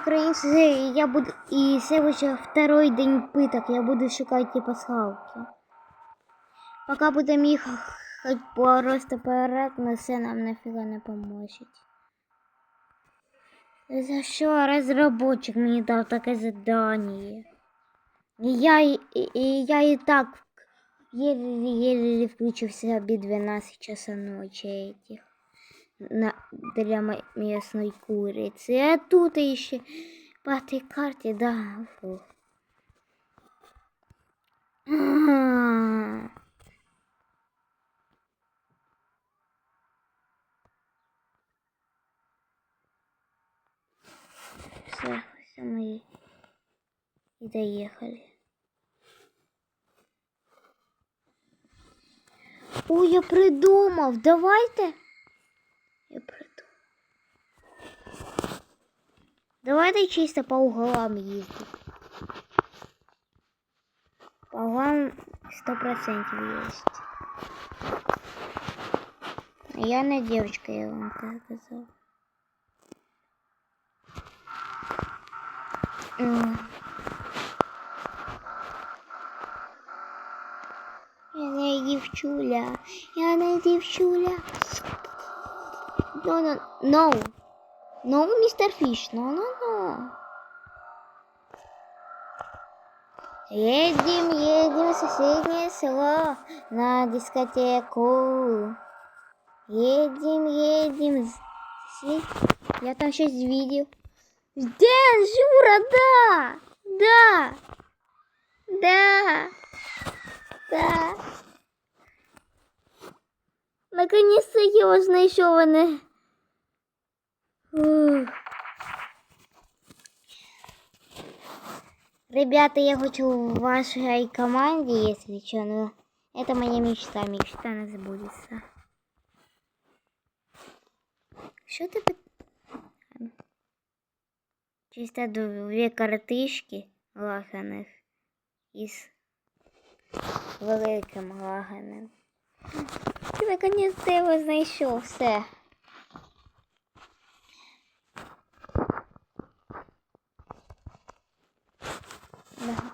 українці, я буду... И сегодня второй день пыток. Я буду шукать пасхалки. Пока будем їх хоть просто порад, но це нам нафіга не поможет. За що разработчик мені дав таке задание? Я и я и так еле-еле включився обе 12 часа ночи этих. На, для местной курицы. А тут еще по этой карте, да. Все, все мы и доехали. Ой, я придумав. Давайте. Я придумав. Давайте чисто по углам ездить. По углам сто процентов есть. Я не девочка, я вам сказал. Я не дівчуля, я не дівчуля. No, no, no. No, Mr. Fish, no, no, no. Едем, едем в соседнее село на дискотеку. Едем, едем. Я там щось видел. Дэн, Жура, да! Да! Да! Да. Наконец-то вас знайшов, а не. Ух. Ребята, я хочу в вашей команде, если что, но это моя мечта, мечта не забудется. Что ты... пи- Чисто две картишки лаханих із великим лаганем. Ти наконець його знайшов все.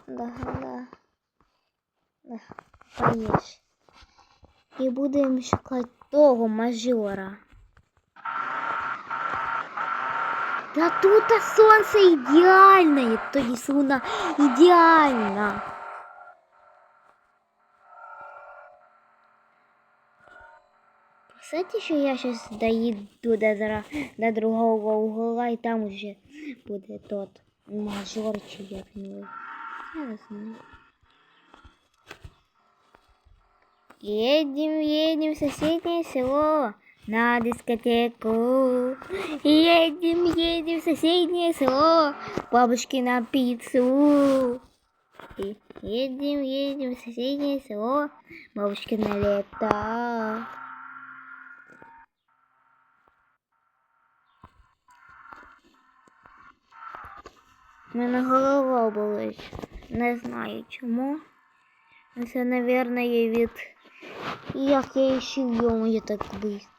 Да, да, да. Да, поїж. І будемо шукати того мажора. Та тут сонце ідеальне, тоді луна ідеальна. Кстати, що я сейчас доїду до, дра- до другого угла, і там уже буде тот мажор чи як його. Я не знаю. Едем, едем в соседнее село на дискотеку. Едем, едем в соседнее село бабушки на пиццу. И едем, едем в соседнее село бабушки на лето. У мене голова болить. Не знаю чому. Ну, Це, напевно, є від. Як я ще йому я так быстро.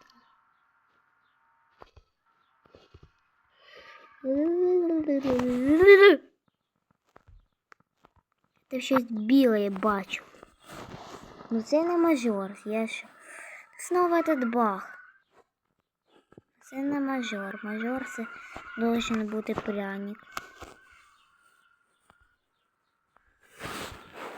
Це щось біле я бачу. Ну це не мажор. Я ж. Знову этот баг. Це не мажор. Мажор це должен бути пряник.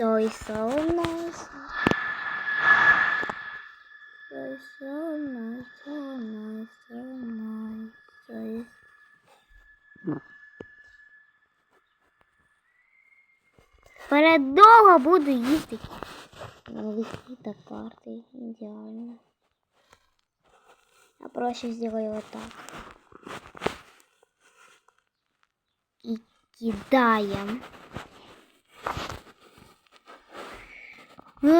М. Буде се Пітер і паркур строїть. Soy so nice. Soy so nice, so nice, so nice. Soy... Передовго буду їздити. На вискі та карти. Ідеально. Я проще сделаю вот так. И кидаем. Еще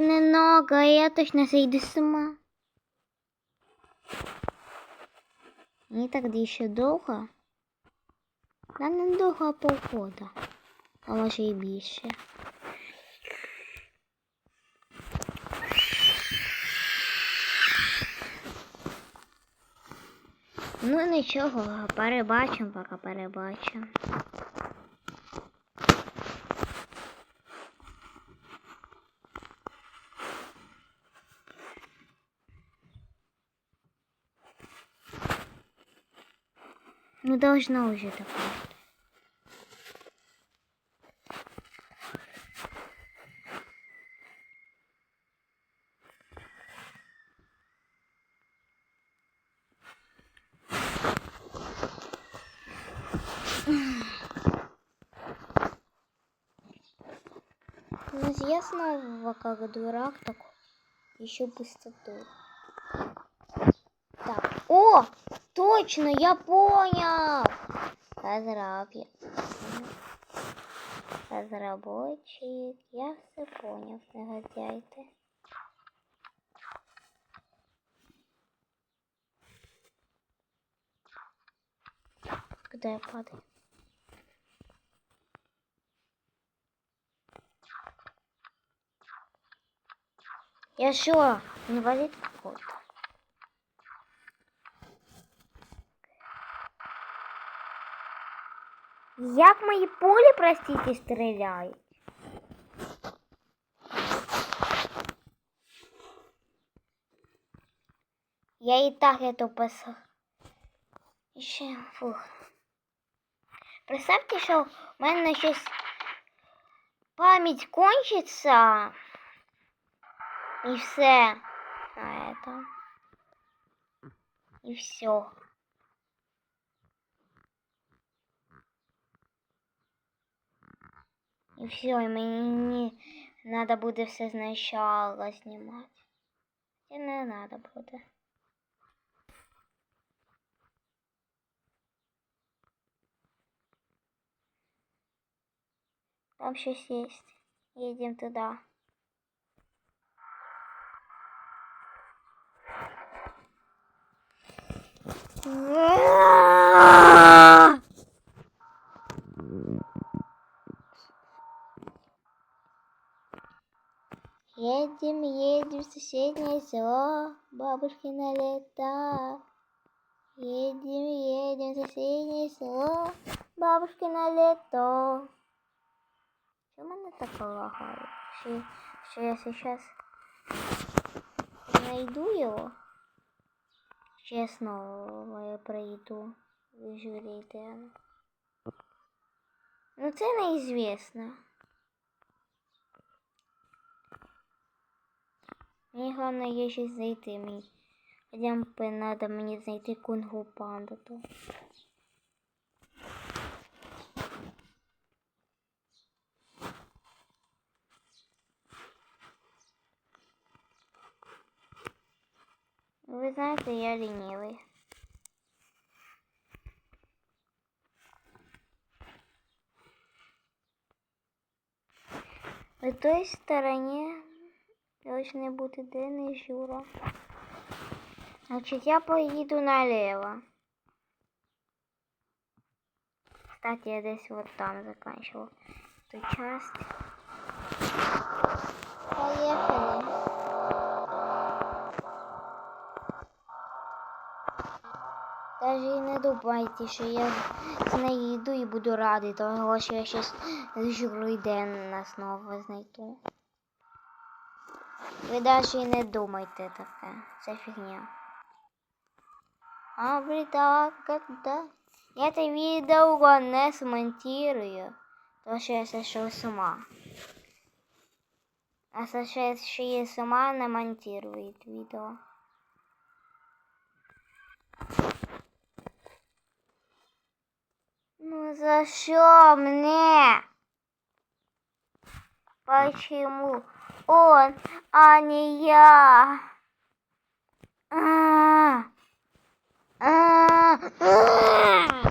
немного, я точно сойду с ума. Не так да ще довго. Та не довга погода. А може і більше. Ну нічого, перебачимо, поки перебачимо. Ну должно уже такое. Ну, я снова как дурак так еще пустоту. Так, о, точно, я понял. Разраб. Разработчик. Я все понял, негодяйте. Куда я падаю? Я что, инвалид какой-то? Як мої пулі, простите, стріляють? Я і так это писав. Ще фух. Представте, що в мене щось пам'ять кончиться. І все. А это. І все. І все, і мені треба буде все спочатку знімати. І не треба буде. Там щось є. Їдемо туди. Едем, едем в соседнее село, бабушкино лето. Едем, едем в соседнее село, бабушкино лето. Что мене так лагает? Что, что я сейчас найду его? Чесно, я пройду. Журите. Ну це неізвісно. Мені головне є щось знайти мені. Хоча б треба мені знайти кунгу панду. То. Ви знаєте, я лінивий. В той стороні должны бути Ден і Жура. Значить, я поїду налево. Кстати, я десь вот там заканчивал эту часть. Поехали. Даже і не думайте, що я з нею йду і буду радий, того що я щось журу день на знову знайду. Ви навіть і не думайте таке. Це фігня. А так, когда я это видео не смонтирую, то що я сошел с ума. А сошедшие с ума не монтирует видео. Ну за что мне? Почему Он, а не я. А, а, а. Ух.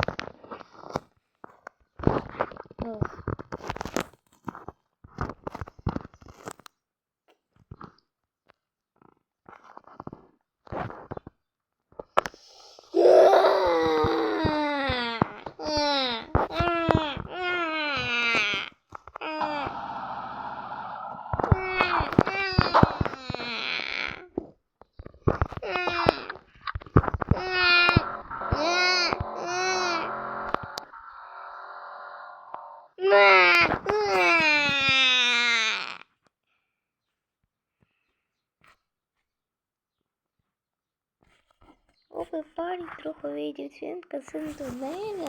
парень трохи видів свинка син тунеля.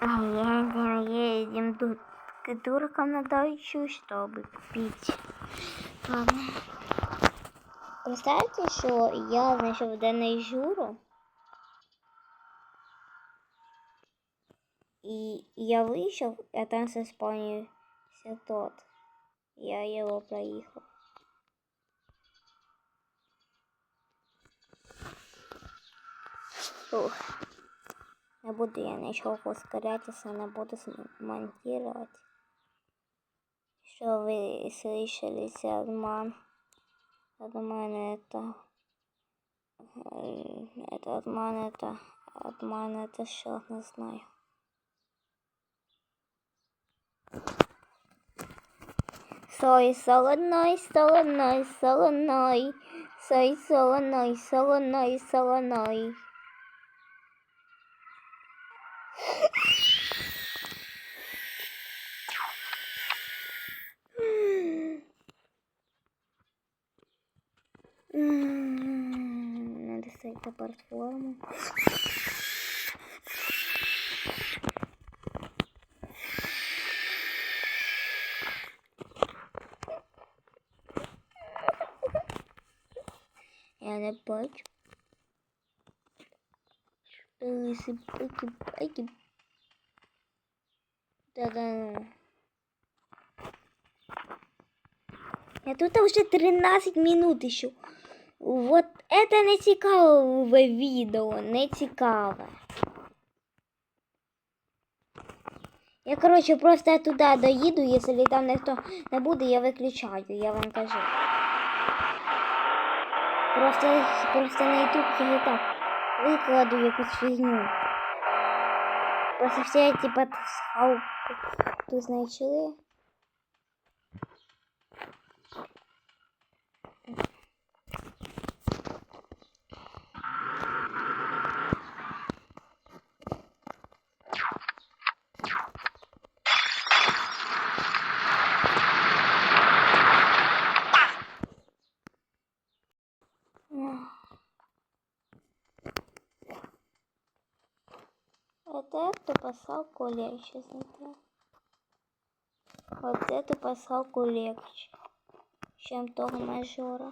А я едем тут к туркам на дачу, чтобы купить. Ладно. Представьте, що я знайшов денний журу. І я вийшов, а там заспавнився тот. Я його проїхав. Ух. Не буду я нічого ускорятися, не буду монтировать. Що ви слышались, обман? От мене это... Это обман, это... Обман, это що, не знаю. Сой солоной, солоной, солоной. Сой солоной, солоной, солоной. На платформу. Я не бачу. Пики-пики-пики. Да-да. ну. Я тут уже 13 минут еще. Вот это не цікаве відео, не цікаве. Я, короче, просто туда доїду, если там ніхто не буде, я виключаю, я вам кажу. Просто, просто на YouTube я і так викладу якусь фігню. Просто эти подсхалки тут знайшли. Посылку легче смотрел. Вот эту посылку легче, чем того мажора.